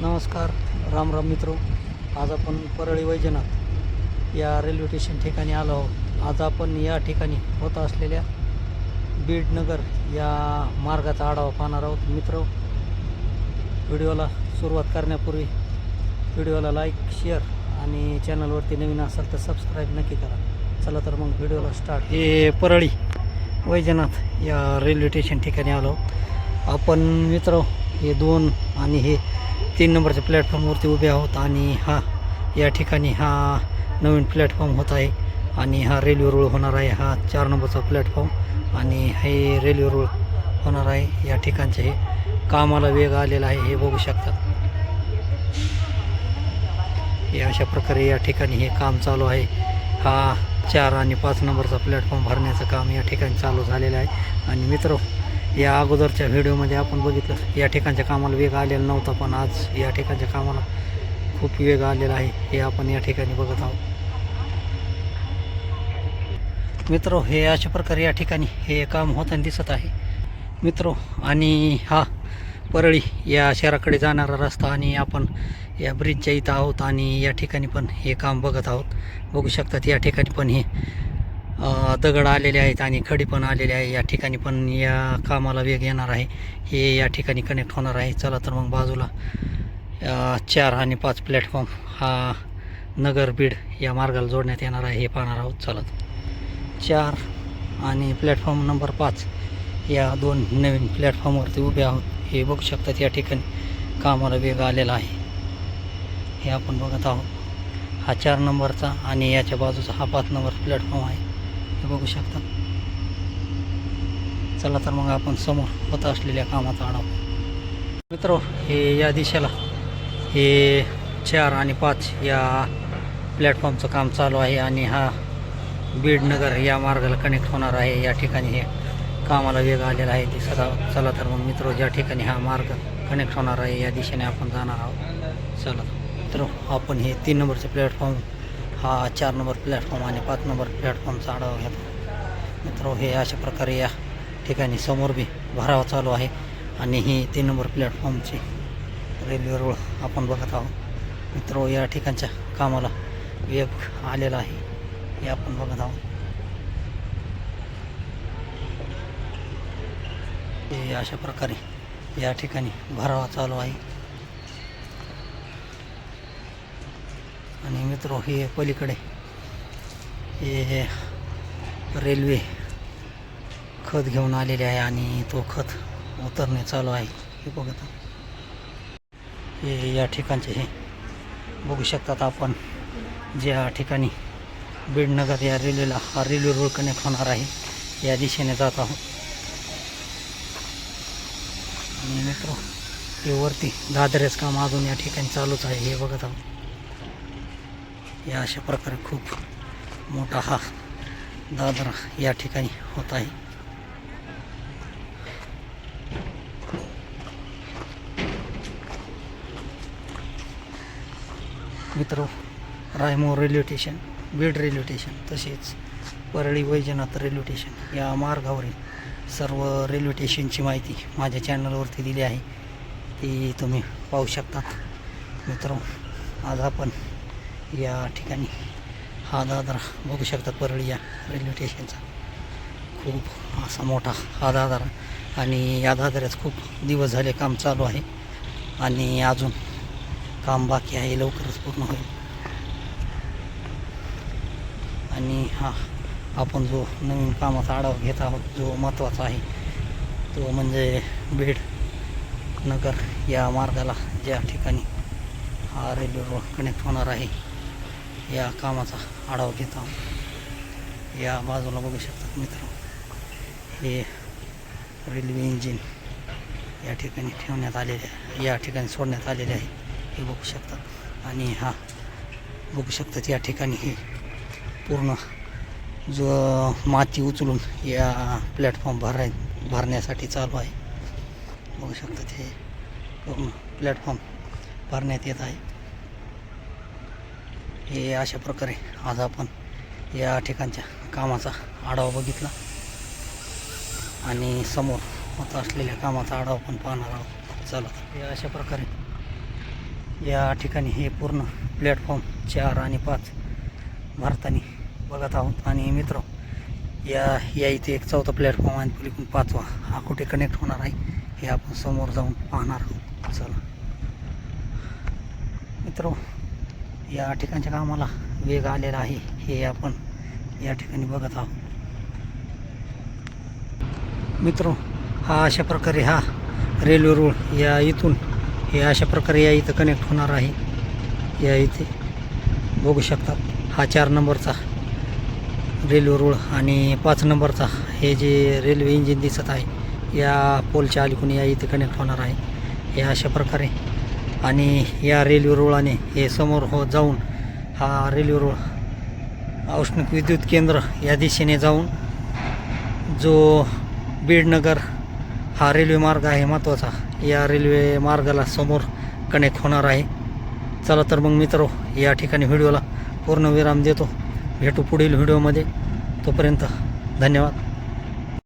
नमस्कार राम राम मित्र. आज आपण परळी वैजनाथ या रेल्वे स्टेशन ठिकाणी आलो आहोत. आज आपण या ठिकाणी होत असलेल्या बीडनगर या मार्गाचा आढावा पाहणार आहोत. मित्र व्हिडिओला सुरुवात करण्यापूर्वी व्हिडिओला लाईक शेअर आणि चॅनलवरती नवीन असाल तर सबस्क्राईब नक्की करा. चला तर मग व्हिडिओला स्टार्ट हे परळी वैजनाथ या रेल्वे स्टेशन ठिकाणी आलो आहोत. आपण मित्र हे दोन आणि हे तीन नंबरच्या प्लॅटफॉर्मवरती उभे आहोत आणि हा या ठिकाणी हा नवीन प्लॅटफॉर्म होत आहे आणि हा रेल्वे रूळ होणार आहे. हा चार नंबरचा प्लॅटफॉर्म आणि हे रेल्वे रूळ होणार आहे. या ठिकाणचे हे कामाला वेग आलेला आहे हे बघू शकता. हे अशा प्रकारे या ठिकाणी हे काम चालू आहे. हा चार आणि पाच नंबरचा प्लॅटफॉर्म भरण्याचं काम या ठिकाणी चालू झालेलं आहे. आणि मित्र या अगोदरच्या व्हिडिओमध्ये आपण बघितलं या ठिकाणच्या कामाला वेग आलेला नव्हता पण आज या ठिकाणच्या कामाला खूप वेग आलेला आहे हे आपण या ठिकाणी बघत आहोत. मित्र हे अशा प्रकारे या ठिकाणी हे काम होताना दिसत आहे. मित्र आणि हा परळी या शहराकडे जाणारा रस्ता आणि आपण या ब्रिजच्या इथं आहोत आणि या ठिकाणी पण हे काम बघत आहोत. बघू शकतात या ठिकाणी पण हे दगड आलेले आहेत आणि खडी पण आलेले आहे. या ठिकाणी पण या कामाला वेग येणार आहे. हे या ठिकाणी कनेक्ट होणार आहे. चला तर मग बाजूला चार आणि पाच प्लॅटफॉर्म हा नगर बीड या मार्गाला जोडण्यात येणार आहे. हे पाहणार आहोत. चालत चार आणि प्लॅटफॉर्म नंबर पाच या दोन नवीन प्लॅटफॉर्मवरती उभे आहोत. हे बघू शकतात या ठिकाणी कामाला वेग आलेला आहे. हे आपण बघत आहोत. हा चार नंबरचा आणि याच्या बाजूचा हा पाच नंबर प्लॅटफॉर्म आहे. हे बघू शकता. चला तर मग आपण समोर होत असलेल्या कामाचा आढावा मित्र हे या दिशेला. हे चार आणि पाच या प्लॅटफॉर्मचं काम चालू आहे आणि हा बीडनगर या मार्गाला कनेक्ट होणार आहे. या ठिकाणी हे कामाला वेग आलेला आहे. दिसत आहोत. चला तर मग मित्र ज्या ठिकाणी हा मार्ग कनेक्ट होणार आहे या दिशेने आपण जाणार आहोत. चला मित्र आपण हे तीन नंबरचे प्लॅटफॉर्म हा चार नंबर प्लॅटफॉर्म आणि पाच नंबर प्लॅटफॉर्मचा आढावा घेतो मित्र हे अशा प्रकारे या ठिकाणी समोर बी भरावा चालू आहे आणि ही तीन नंबर प्लॅटफॉर्मची रेल्वे रोड आपण बघत आहोत. मित्र या ठिकाणच्या कामाला वेग आलेला आहे. हे आपण बघत आहोत. हे अशा प्रकारे या ठिकाणी भरावा चालू आहे. आणि मित्र हे पलीकडे. हे रेल्वे खत घेऊन आलेले आहे आणि तो खत उतरणे चालू आहे. हे बघत आहोत. हे या ठिकाणचे हे. बघू शकतात आपण ज्या ठिकाणी बीडनगर या रेल्वेला हा रेल्वे रोड कनेक्ट होणार आहे या दिशेने जात आहोत. आणि मित्र हे वरती दादरेच काम अजून या ठिकाणी चालूच आहे. हे बघत आहोत. या अशा प्रकारे खूप मोठा हा दादरा या ठिकाणी होत आहे. मित्र Raimor railway station Beed railway station तसेच परळी वैजनाथ रेल्वे स्टेशन या मार्गावरील सर्व रेल्वे स्टेशनची माहिती माझ्या चॅनलवरती दिली आहे. ती तुम्ही पाहू शकतात. मित्र आज आपण या ठिकाणी. हा दादरा बघू शकता परळी या रेल्वे स्टेशनचा खूप असा मोठा हा दादरा. आणि या दादऱ्यात खूप दिवस झाले काम चालू आहे. आणि अजून काम बाकी आहे लवकरच पूर्ण होईल. आणि हा आपण जो नवीन कामाचा आढावा घेत आहोत जो महत्त्वाचा आहे तो म्हणजे बीड नगर या मार्गाला ज्या ठिकाणी हा रेल्वे रोड कनेक्ट होणार आहे. या कामाचा आढावा घेत आहोत. या बाजूला बघू शकतात मित्र हे रेल्वे इंजिन या ठिकाणी ठेवण्यात आलेले आहे. या ठिकाणी सोडण्यात आलेले आहे. हे बघू शकतात. आणि हा बघू शकतात या ठिकाणी हे पूर्ण जो माती उचलून या प्लॅटफॉर्म भराय भरण्यासाठी चालू आहे. बघू शकतात हे पूर्ण प्लॅटफॉर्म भरण्यात येत आहे. हे अशा प्रकारे आज आपण या ठिकाणच्या कामाचा आढावा बघितला. आणि समोर होत असलेल्या कामाचा आढावा पण पाहणार आहोत. चला हे अशा प्रकारे या ठिकाणी हे पूर्ण प्लॅटफॉर्म चार आणि पाच भारताने बघत आहोत. आणि मित्र या या इथे एक चौथा प्लॅटफॉर्म आणि पलीकडून पाचवा हा कुठे कनेक्ट होणार आहे हे आपण समोर जाऊन पाहणार आहोत. चला. मित्र या ठिकाणच्या कामाला वेग आलेला आहे हे आपण या ठिकाणी बघत आहोत. मित्र हा अशा प्रकारे हा रेल्वे रूळ या इथून हे अशा प्रकारे या इथं कनेक्ट होणार आहे. या इथे बघू शकतात हा चार नंबरचा रेल्वे रूळ आणि पाच नंबरचा हे जे रेल्वे इंजिन दिसत आहे या पोलच्या अलीकडून या इथे कनेक्ट होणार आहे. हे अशा प्रकारे आणि या रेल्वे रुळाने हे समोर हो जाऊन हा रेल्वे रुळ औष्णिक विद्युत केंद्र या दिशेने जाऊन जो बीडनगर हा रेल्वे मार्ग आहे महत्त्वाचा या रेल्वे मार्गाला समोर कनेक्ट होणार आहे. चला तर मग मित्र या ठिकाणी व्हिडिओला पूर्ण विराम देतो. भेटू पुढील व्हिडिओमध्ये. तोपर्यंत धन्यवाद.